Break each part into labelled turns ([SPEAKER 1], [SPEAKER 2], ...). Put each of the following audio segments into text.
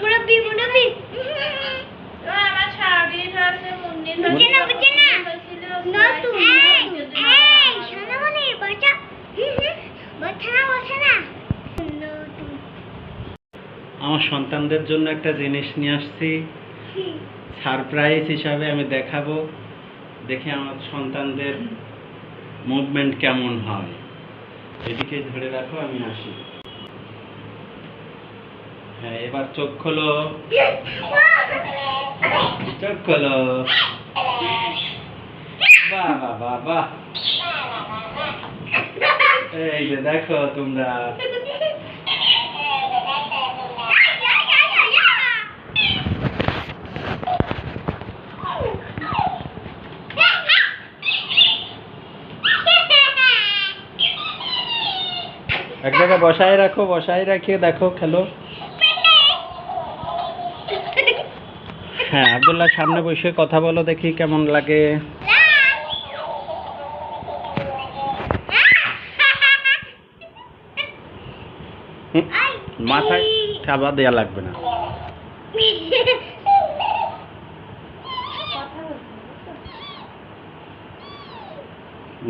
[SPEAKER 1] মুরব্বি মুরব্বি।
[SPEAKER 2] আমার সারাদিন আছে মুন্নির
[SPEAKER 1] বুঝে না, বুঝে না।
[SPEAKER 2] হয়েছিল,
[SPEAKER 1] নতুন এই সোনামণি বাচ্চা বাচ্চা না বাচ্চা না।
[SPEAKER 3] আমার সন্তানদের জন্য একটা জিনিস নিয়ে আসছি। সারপ্রাইজ হিসাবে আমি দেখাবো। দেখে আমার সন্তানদের মুভমেন্ট কেমন হয়। এদিকে ধরে রাখো আমি আসি। হ্যাঁ এবার চোখ খোলো। চোখ খোলো। বাহ বাহ বাহ এই যে দেখো তোমরা। এক জায়গায় বসায় রাখো, বসায় রাখিয়ে দেখো, খেলো। হ্যাঁ আব্দুল্লাহ, সামনে বসে কথা বলো দেখি কেমন লাগে। মাথায় খাবার দেওয়া লাগবে না।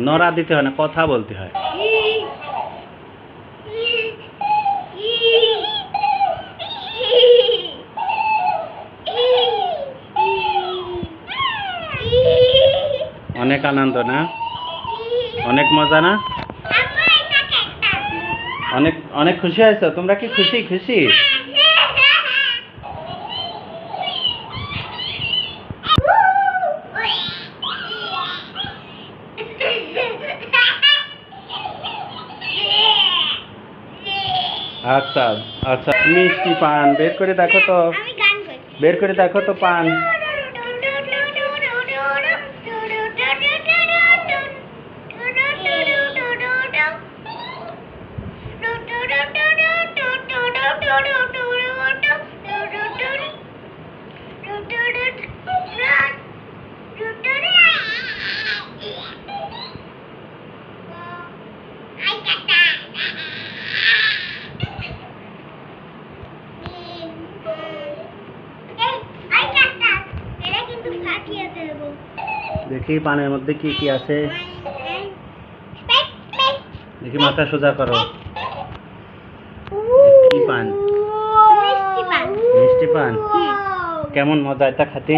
[SPEAKER 3] নড়া দিতে হয় না, কথা বলতে হয়। অনেক আনন্দ না? অনেক মজা না? অনেক অনেক খুশি হয়েছ তোমরা কি খুশি খুশি? আচ্ছা আচ্ছা মিষ্টি পান বের করে দেখো তো। বের করে দেখো তো পান।
[SPEAKER 1] এটা
[SPEAKER 3] দেখি পানের মধ্যে কি কি আছে দেখি মাথা সোজা করো কি পান?
[SPEAKER 1] মিষ্টি পান।
[SPEAKER 3] কেমন মজা এটা খাতে